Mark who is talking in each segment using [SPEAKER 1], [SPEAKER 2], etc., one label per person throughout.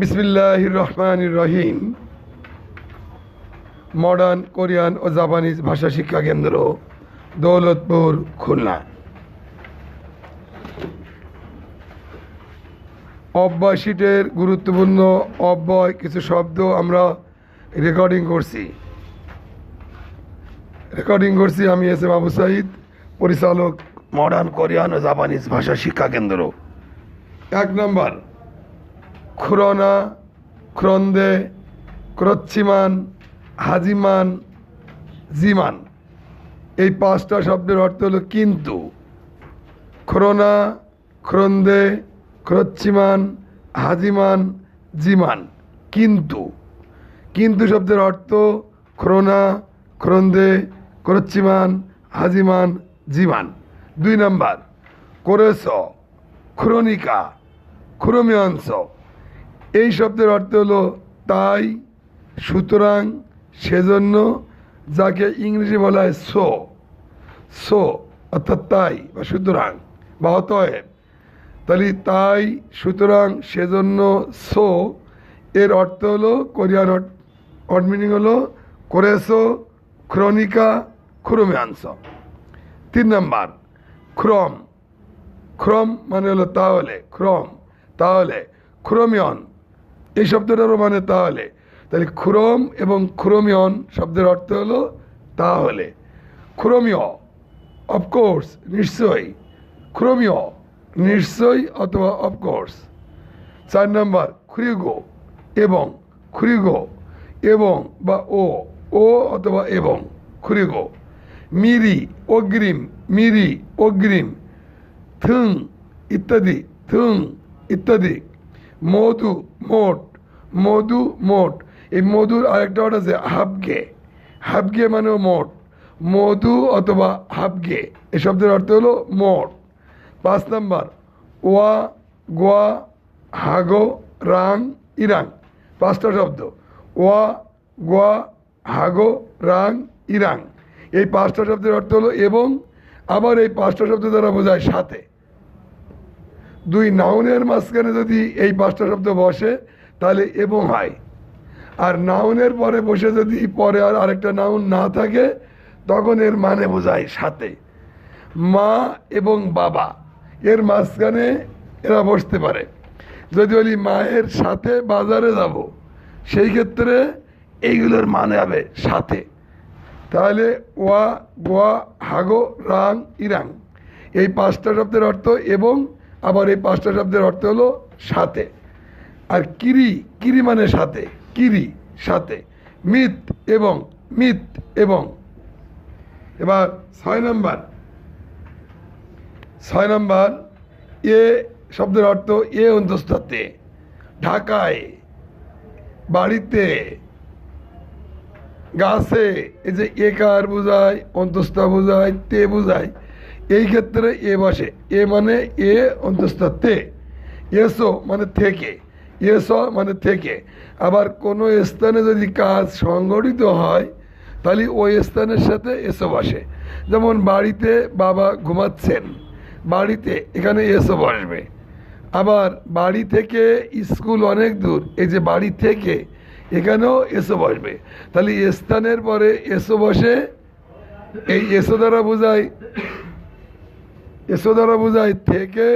[SPEAKER 1] বিসমিল্লাহ রহমান রহিম মডার্ন কোরিয়ান ও জাপানিজ ভাষা শিক্ষা কেন্দ্র, দৌলতপুর, খুলনা। অব্যয় শিটের গুরুত্বপূর্ণ অব্যয় কিছু শব্দ আমরা রেকর্ডিং করছি। রেকর্ডিং করছি আমি এস এম আবু সাইদ, পরিচালক মডার্ন কোরিয়ান ও জাপানিজ ভাষা শিক্ষা কেন্দ্র। এক নম্বর। খুরনা ক্রন্দে ক্রচ্ছিমান হাজিমান জিমান এই পাঁচটা শব্দের অর্থ হলো কিন্তু। খুরনা ক্রন্দে ক্রচ্ছিমান হাজিমান জিমান কিন্তু। কিন্তু শব্দের অর্থ ক্রোনা ক্রন্দে ক্রচ্ছিমান হাজিমান জিমান দুই নাম্বার। কোরেস ক্রনিকা ক্রোমিয়ংস এই শব্দের অর্থ হলো তাই, সুতরাং সেজন্য যাকে ইংরেজি বলা হয় সো। সো অর্থাৎ তাই বা সুতরাং বা অতএব। তাহলে তাই, সুতরাং সেজন্য সো, এর অর্থ হলো কোরিয়ান অর্ড মিনিং হলো কোরেসো, ক্রনিকা ক্রোমিয়াংস তিন নাম্বার, ক্রম। ক্রম মানে হলো তাহলে, ক্রম, তাহলে, ক্রোমিয়ন। এই শব্দটারও মানে তাহলে। তাহলে ক্রোম এবং ক্রোমিয়ন শব্দের অর্থ হলো তাহলে। ক্রোমিয় অফকোর্স নিশ্চয়ই। ক্রোমিয় নিশ্চয়ই অথবা অফকোর্স চার নম্বর, খুরিগো এবং খুরিগো এবং বা ও ও অথবা এবং, খুরিগো। মিরি, অগ্রিম মিরি, অগ্রিম। থুং, ইত্যাদি থুং, ইত্যাদি। মধু মোট মধু মোট। এই মধুর আরেকটা ওটা আছে হাফগে হাফগে মানে মোট। মধু অথবা হাফগে এই শব্দের অর্থ হলো মোট। পাঁচ নাম্বার, ওয়া, গোয়া, হাগো, রাং, ইরাং। পাঁচটা শব্দ। ওয়া, গোয়া, হাগো, রাং, ইরাং। এই পাঁচটা শব্দের অর্থ হলো এবং আবার এই পাঁচটা শব্দ দ্বারা বোঝায় সাথে। দুই নাউনের মাঝখানে যদি এই পাঁচটা শব্দ বসে তাহলে এবং হয় আর নাউনের পরে বসে যদি পরে আর আরেকটা নাউন না থাকে তখন এর মানে বোঝায় সাথে। মা এবং বাবা। এর মাঝখানে এরা বসতে পারে। যদি বলি মায়ের সাথে বাজারে যাব সেই ক্ষেত্রে এইগুলোর মানে হবে সাথে। তাহলে ওয়া গোয়া হাগো রাং ইরাং। এই পাঁচটা শব্দের অর্থ এবং আবার এই পাঁচটা শব্দের অর্থ হলো সাথে। আর কিরি কিরি মানে সাথে, কিরি সাথে। মিত এবং মিত এবং। এবার ছয় নম্বর। ছয় নম্বর, এ শব্দের অর্থ এ অন্তস্থাতে, ঢাকায়, বাড়িতে, গাছে, এই যে একার বোঝায়, অন্তস্থা বোঝায়, তে বোঝায়, এই ক্ষেত্রে এ বসে। এ মানে এ অন্তস্থা তে এসো মানে থেকে। এস মানে থেকে। আবার কোনো স্থানে যদি কাজ সংগঠিত হয়, তাহলে ওই স্থানের সাথে এসো বসে যেমন বাড়িতে বাবা ঘুমাচ্ছেন, বাড়িতে এখানে এসো বসবে। আবার বাড়ি থেকে স্কুল অনেক দূর, এই যে বাড়ি থেকে এখানেও এসো বসবে। তাহলে স্থানের পরে এসো বসে, এই এসো দ্বারা বোঝায় এসো দ্বারা বোঝায় থেকে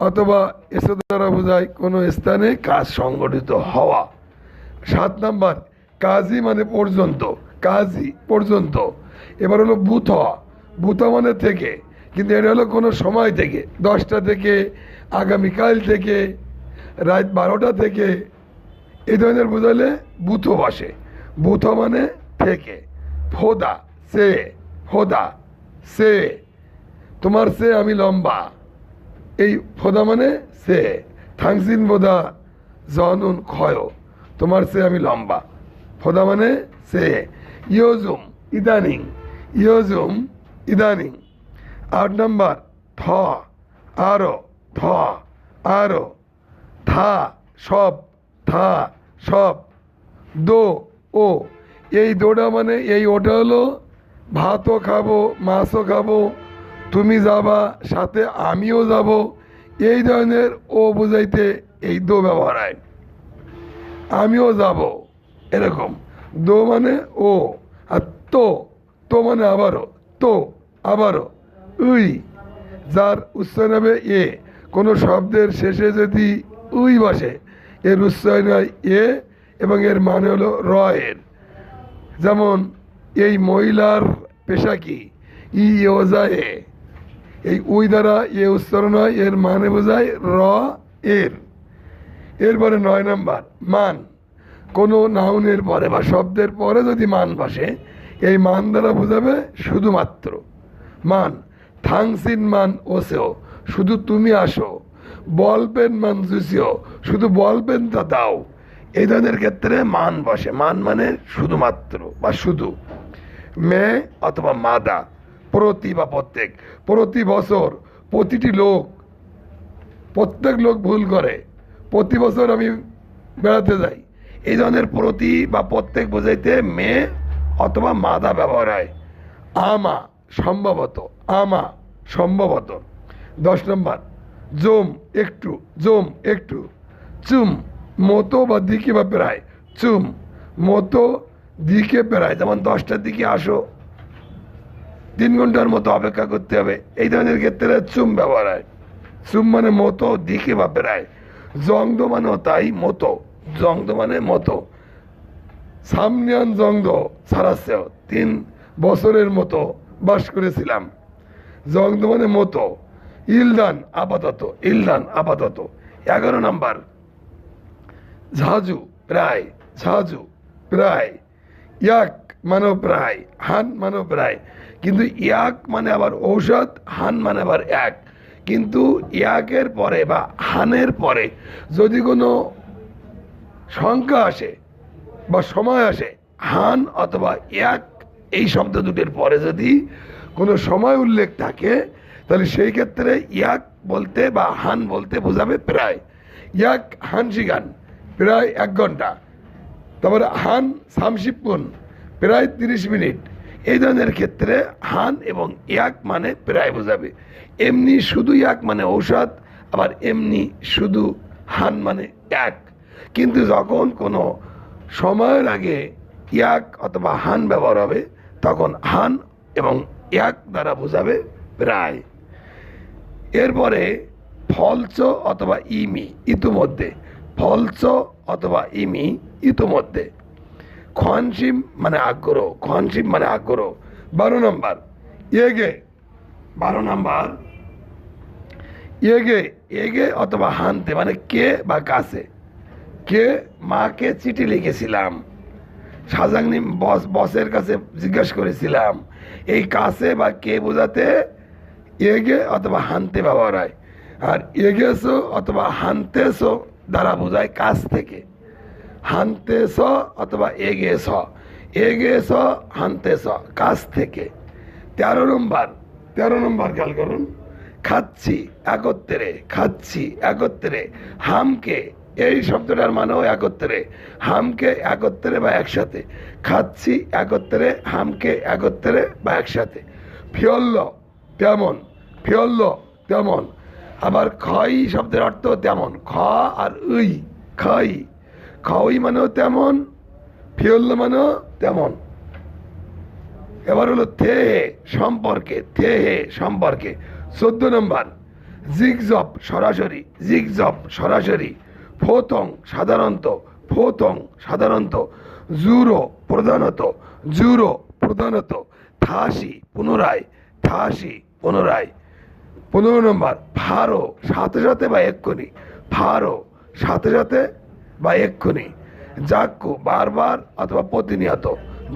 [SPEAKER 1] অথবা এসো দ্বারা বোঝায় কোনো স্থানে কাজ সংগঠিত হওয়া। সাত নাম্বার, কাজী মানে পর্যন্ত, কাজী পর্যন্ত। এবার হলো বুথ হওয়া। বুথ মানে থেকে, কিন্তু এটা হলো কোনো সময় থেকে, দশটা থেকে, আগামীকাল থেকে, রাত বারোটা থেকে। এই ধরনের বোঝালে বুথ বসে। বুথ মানে থেকে। ফোদা, সে ফোদা, সে। তোমার সে আমি লম্বা। এই ফোদা মানে সে। থাংসিন বোদা জনুন ক্ষয়, তোমার সে আমি লম্বা। ফোদা মানে সে। ইয়োজুম ইদানিং ইয়োজুম ইদানিং। আট নম্বর থ আরও থ আরও। থা সব থা সব। দো, ও। এই দোটা মানে এই ওটা হলো ভাতও খাব, মাছও খাব তুমি যাবা, সাথে আমিও যাব। এই ধরনের ও বুঝাইতে এই দো ব্যবহার হয়। আমিও যাব। এরকম। দো মানে ও, আর তো তো মানে আবারও, তো, আবারও। উই, যার উচ্চারণ হবে এ। কোনো শব্দের শেষে যদি উই বসে, এর উচ্চারণ হয় এ, এবং এর মানে হলো র এর। যেমন, এই মহিলার পেশা কি? ই ওজায় এই উই দ্বারা এ উচ্চারণ হয়, এর মানে বোঝায় র, এর। এরপরে নয় নাম্বার, মান। কোনো নাউনের পরে বা শব্দের পরে যদি মান বসে, এই মান দ্বারা বোঝাবে শুধুমাত্র। মান, থাংসিন মান ওসেও, শুধু তুমি আসো। বল পেন মান জুসিও, শুধু বল পেনটা দাও। এই ধরনের ক্ষেত্রে মান বসে। মান মানে শুধুমাত্র বা শুধু। মেয়ে অথবা মাদা। প্রতি বা প্রত্যেক, প্রতি বছর প্রতিটি লোক, প্রত্যেক লোক ভুল করে। প্রতি বছর আমি বেড়াতে যাই। এই ধরনের প্রতি বা প্রত্যেক বোঝাইতে মেয়ে অথবা মাদা ব্যবহার হয়। আমা সম্ভবত আমা সম্ভবত। দশ নম্বর, জোম একটু জোম একটু। চুম, মতো বা দিকে বা প্রায়। চুম, মতো দিকে প্রায়। যেমন দশটার দিকে আসো তিন ঘণ্টার মতো অপেক্ষা করতে হবে। এই ধরনের ক্ষেত্রে চুম ব্যবহার হয়। চুম মানে মতো, দিকে বা প্রায় জংদ মানেও তাই মতো। জংদ মানে মতো। সামনিয়ান জংদ সারাসেও তিন বছরের মতো বাস করেছিলাম। জংদ মানে মতো। ইলদান আপাতত ইলদান আপাতত। এগারো নাম্বার। ঝাজু প্রায় ঝাজু প্রায়। ইয়াক মানে প্রায় হান মানে প্রায় কিন্তু ইয়াক মানে আবার ঔষধ, হান মানে আবার এক। কিন্তু ইয়াকের পরে বা হানের পরে যদি কোনো সংখ্যা আসে বা সময় আসে, হান অথবা এক এই শব্দ দুটির পরে যদি কোনো সময় উল্লেখ থাকে, তাহলে সেই ক্ষেত্রে ইয়াক বলতে বা হান বলতে বোঝাবে প্রায়। ইয়াক হান শিগান প্রায় এক ঘণ্টা। তারপরে হান সামশিপুন প্রায় তিরিশ মিনিট। এই ধরনের ক্ষেত্রে হান এবং ইয়াক মানে প্রায় বোঝাবে। এমনি শুধু ইয়াক মানে ঔষধ, আবার এমনি শুধু হান মানে এক কিন্তু যখন কোনো সময়ের আগে ইয়াক অথবা হান ব্যবহার হবে, তখন হান এবং এক দ্বারা বোঝাবে প্রায়। এরপরে ফলচ অথবা ইমি, ইতিমধ্যে ফলচ অথবা ইমি ইতিমধ্যে। খনসিম মানে আগ্রহ খনসিম মানে আগ্রহ। বারো নম্বর, এগে। বারো নম্বর, এগে এগে অথবা হানতে মানে কে বা কাছে। কে মাকে চিঠি লিখেছিলাম। সাজাংনি বস, বসের কাছে জিজ্ঞেস করেছিলাম, এই কাছে বা কে বোঝাতে? এগে অথবা হানতে ব্যবহার হয় আর এগেছো অথবা হানতেছো দ্বারা বোঝায় কাছ থেকে। হানতে স অথবা এগে স। এগে স এগেছ স, কাছ থেকে। তেরো নম্বর তেরো নম্বর খেয়াল করুন। খাচ্ছি, একত্রে খাচ্ছি, একত্রে। হামকে, এই শব্দটার মানেও একত্রে। হামকে, একত্রে বা একসাথে। খাচ্ছি, একত্রে, হামকে, একত্রে বা একসাথে। ফিয়ল্ল, তেমন। ফিয়ল্ল, তেমন। আবার খই শব্দের অর্থ তেমন। খ আর উই খই। খই মানেও তেমন ফিয়ল্ল মানেও তেমন। এবার হলো থে সম্পর্কে থে সম্পর্কে। চোদ্দ নম্বর, জিগজব সরাসরি জিগজব সরাসরি। ফোতং সাধারণত ফোতং সাধারণত। জুরো প্রধানত জুরো প্রধানত। থাসি পুনরায় থাসি পুনরায়। পনেরো নম্বর ফারো সাথে সাথে বা এক্ষুনি ফারো সাথে সাথে বা এক্ষুনি জাক্কু বারবার অথবা প্রতিনিয়ত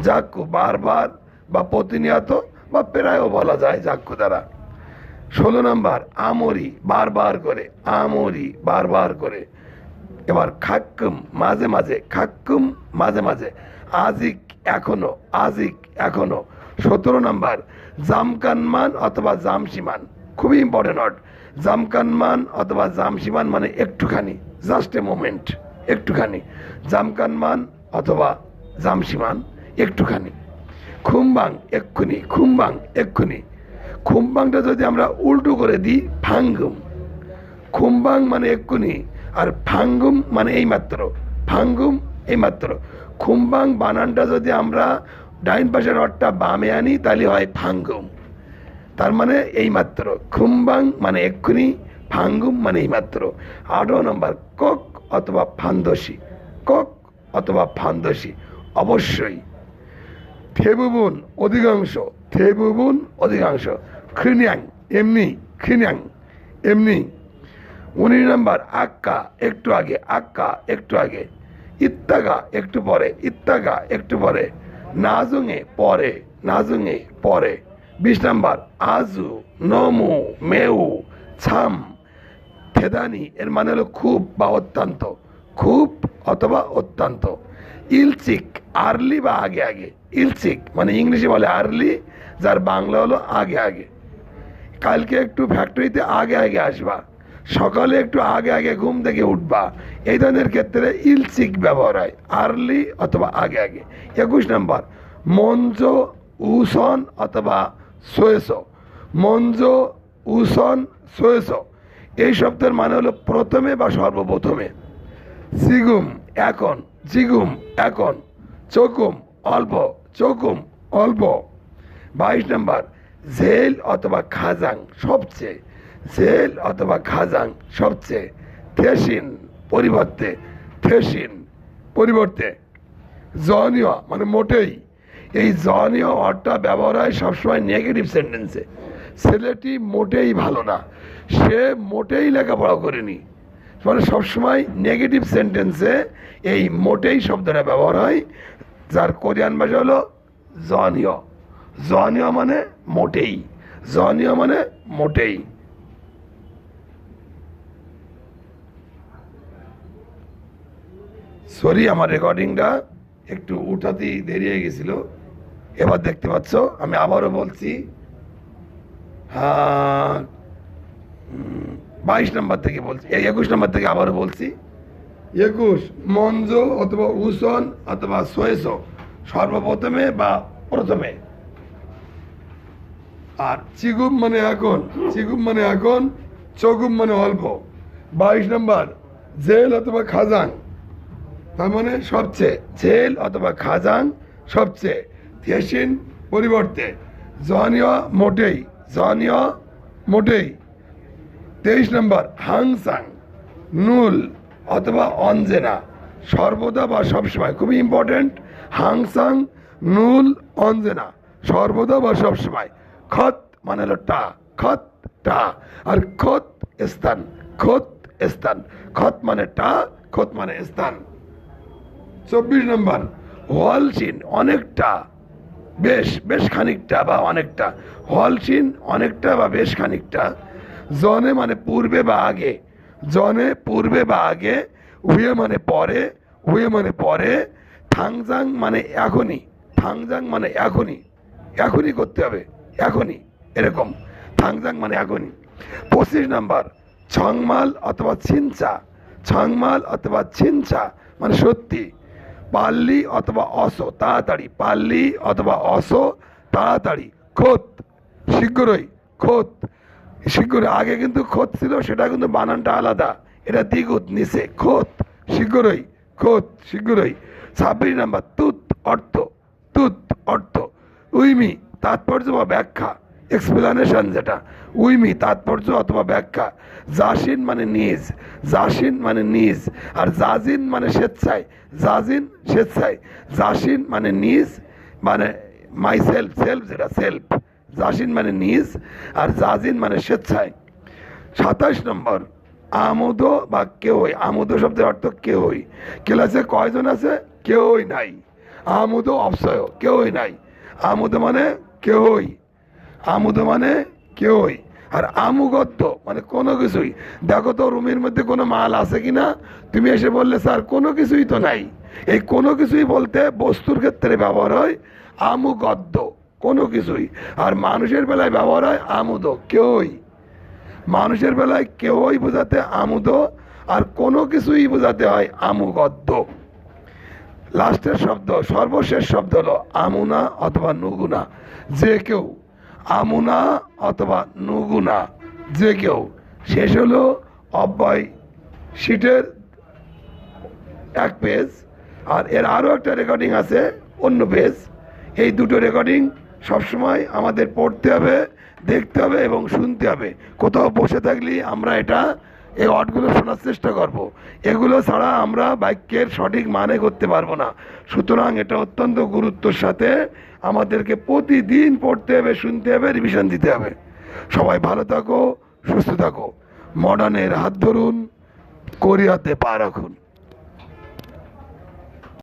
[SPEAKER 1] জাক্কু বারবার বা প্রতিনিয়ত বা প্রায়ও বলা যায় জাক্কু দ্বারা। ষোলো নম্বর, আমরি বারবার করে, আমরি বারবার করে। এবার খাক্কুম মাঝে মাঝে, খাক্কুম মাঝে মাঝে, আজিক এখনও আজিক এখনও। সতেরো নম্বর, জামকানমান অথবা জামসিমান খুবই ইম্পর্টেন্ট ওয়ার্ড জামকানমান অথবা জামসিমান মানে একটুখানি জাস্ট এ মোমেন্ট একটুখানি। জামকানমান অথবা জামসিমান একটুখানি। খুমবাং, এক্ষুনি খুমবাং, এক্ষুনি। খুমবাংটা যদি আমরা উল্টো করে দিই, ফাঙ্গুম। খুমবাং মানে এক্ষুনি আর ফাঙ্গুম মানে এই মাত্র ফাঙ্গুম এইমাত্র। খুমবাং বানানটা যদি আমরা ডাইন পাশের রডটা বামে আনি, তাহলে হয় ফাঙ্গুম। তার মানে এইমাত্র খুম্বাং মানে এক্ষুনি ফাঙ্গুম মানে এইমাত্র আঠারো নম্বর, কক অথবা ফান্দসি। কক অথবা ফান্দসি, অবশ্যই। থেবুবুন, অধিকাংশ। থেবুবুন, অধিকাংশ। খ্রিনিয়াং এমনি খ্রিনিয়াং এমনি। উনিশ নম্বর, আক্কা, একটু আগে, আক্কা, একটু আগে। ইত্তাগা, একটু পরে, ইত্তাগা, একটু পরে। নাজুঙে পরে নাজুঙে, পরে। বিশ নাম্বার, আজু, নমু, মেউ, ছাম, থেদানি, এর মানে হলো খুব বা অত্যন্ত, খুব অথবা অত্যন্ত। ইলচিক, আর্লি বা আগে আগে, ইলচিক মানে ইংলিশে বলে আর্লি, যার বাংলা হলো আগে আগে। কালকে একটু ফ্যাক্টরিতে আগে আগে আসবা, সকালে একটু আগে আগে ঘুম থেকে উঠবা, এই ধরনের ক্ষেত্রে ইলচিক ব্যবহার হয়, আর্লি অথবা আগে আগে। একুশ নম্বর মঞ্জ উসন অথবা সোয়েসো। মঞ্জ, উসন, সোয়েসো। এই শব্দের মানে হলো প্রথমে বা সর্বপ্রথমে। সিগুম, এখন। জিগুম, এখন। চকুম, অল্প। চকুম, অল্প। বাইশ নম্বর জেল অথবা খাজাং, সবচেয়ে। জেল অথবা খাজাং, সবচেয়ে। থেসিন, পরিবর্তে। থেসিন, পরিবর্তে। জনীয় মানে মোটেই। এই জনীয় অর্থটা ব্যবহার হয় সবসময় নেগেটিভ সেন্টেন্সে ছেলেটি মোটেই ভালো না। সে মোটেই লেখাপড়া করেনি। মানে সবসময় নেগেটিভ সেন্টেন্সে এই মোটেই শব্দটা ব্যবহার হয়। যার কোরিয়ান ভাষা হলো জনীয় জনীয় মানে মোটেই। জনীয় মানে মোটেই। সরি আমার রেকর্ডিংটা একটু উঠাতেই দেরি হয়ে গেছিল। এবার দেখতে পাচ্ছ, আমি আবারও বলছি হ্যাঁ বাইশ নম্বর থেকে বলছি একুশ নম্বর থেকে আবারও বলছি, একুশ, মঞ্জ অথবা উসন অথবা সোয়েস, সর্বপ্রথমে বা প্রথমে। আর চিগুম মানে এখন, চিগুম মানে এখন, চগুম মানে অল্প। বাইশ নম্বর, জেল অথবা খাজাং তার মানে সবচেয়ে, জেল অথবা খাজাং সবচেয়ে। থেসিন পরিবর্তে জনীয় মোটেই জনীয় মোটেই। তেইশ নম্বর, হাংসাং, নুল অথবা অঞ্জেনা। সর্বদা বা সবসময়, খুবই ইম্পর্টেন্ট হাংসাং, নুল, অঞ্জেনা। সর্বদা বা সবসময়, খত মানে হলো টা, খত, টা। আর খত, স্থান খত স্থান। খত মানে টা, খত মানে স্থান। চব্বিশ নম্বর, হলসিন, অনেকটা। বেশ বেশ খানিকটা বা অনেকটা। হলসিন অনেকটা বা বেশ খানিকটা। জনে মানে পূর্বে বা আগে। জনে পূর্বে বা আগে, উয়ে মানে পরে, উয়ে মানে পরে, থাংজাং মানে এখনই, থাংজাং মানে এখনই। এখনই করতে হবে, এখনই, এরকম। থাংজাং মানে এখনই। পঁচিশ নাম্বার, ছংমাল অথবা ছিনচা। ছংমাল অথবা ছিনচা মানে সত্যি। পাল্লি অথবা অসো, তাড়াতাড়ি। পাল্লি অথবা অসো, তাড়াতাড়ি। খোত। শীঘ্রই খোত। শীঘ্রই। আগে কিন্তু খোত ছিল, সেটা কিন্তু বানানটা আলাদা। এটা দ্বিগুত নিচে খোত। শীঘ্রই খোত, শীঘ্রই। ছাব্বিশ নাম্বার, তুত অর্থ। তুত অর্থ। উইমি তাৎপর্য বা ব্যাখ্যা। এক্সপ্লেনেশন যেটা। উইমি, তাৎপর্য অথবা ব্যাখ্যা। জাসিন মানে নিজ, জাসিন মানে নিজ, আর জাজিন মানে স্বেচ্ছায়, জাজিন স্বেচ্ছায়। জাসিন মানে নিজ মানে মাই সেলফ সেলফ যেটা সেলফ জাসিন মানে নিজ, আর জাজিন মানে স্বেচ্ছায়। সাতাশ নম্বর, আমুদ বা কেউই আমুদ শব্দের অর্থ কেউই ক্লাসে কয়জন আছে? কেউই নাই। আমুদ অপসয় কেউই নাই। আমুদ মানে কেউই আমুদ মানে কেউই? আর আমুগদ্য মানে কোনো কিছুই। দেখো তো, রুমের মধ্যে কোনো মাল আছে কিনা? তুমি এসে বললে, স্যার, কোনো কিছুই তো নাই। এই কোনো কিছুই বলতে বস্তুর ক্ষেত্রে ব্যবহার হয় আমুগদ্য কোনো কিছুই। আর মানুষের বেলায় ব্যবহার হয় আমুদ, কেউই। মানুষের বেলায় কেউই বোঝাতে আমুদ, আর কোনো কিছুই বোঝাতে হয় আমুগদ্য লাস্টের শব্দ, সর্বশেষ শব্দ হলো আমুনা অথবা নুগুনা, যে কেউ আমুনা অথবা নুগুনা, যে কেউ। শেষ হলো অব্যয় শিটের এক পেজ আর এর আরও একটা রেকর্ডিং আছে, অন্য পেজ এই দুটো রেকর্ডিং সবসময় আমাদের পড়তে হবে, দেখতে হবে এবং শুনতে হবে। কোথাও বসে থাকলে আমরা এটা এই অর্ডগুলো শোনার চেষ্টা করব। এগুলো ছাড়া আমরা বাক্যের সঠিক মানে করতে পারব না। সুতরাং এটা অত্যন্ত গুরুত্বর সাথে আমাদেরকে প্রতিদিন পড়তে হবে, শুনতে হবে রিভিশন দিতে হবে। সবাই ভালো থাকো, সুস্থ থাকো। মডার্নের হাত ধরুন, কোরিয়াতে পা রাখুন।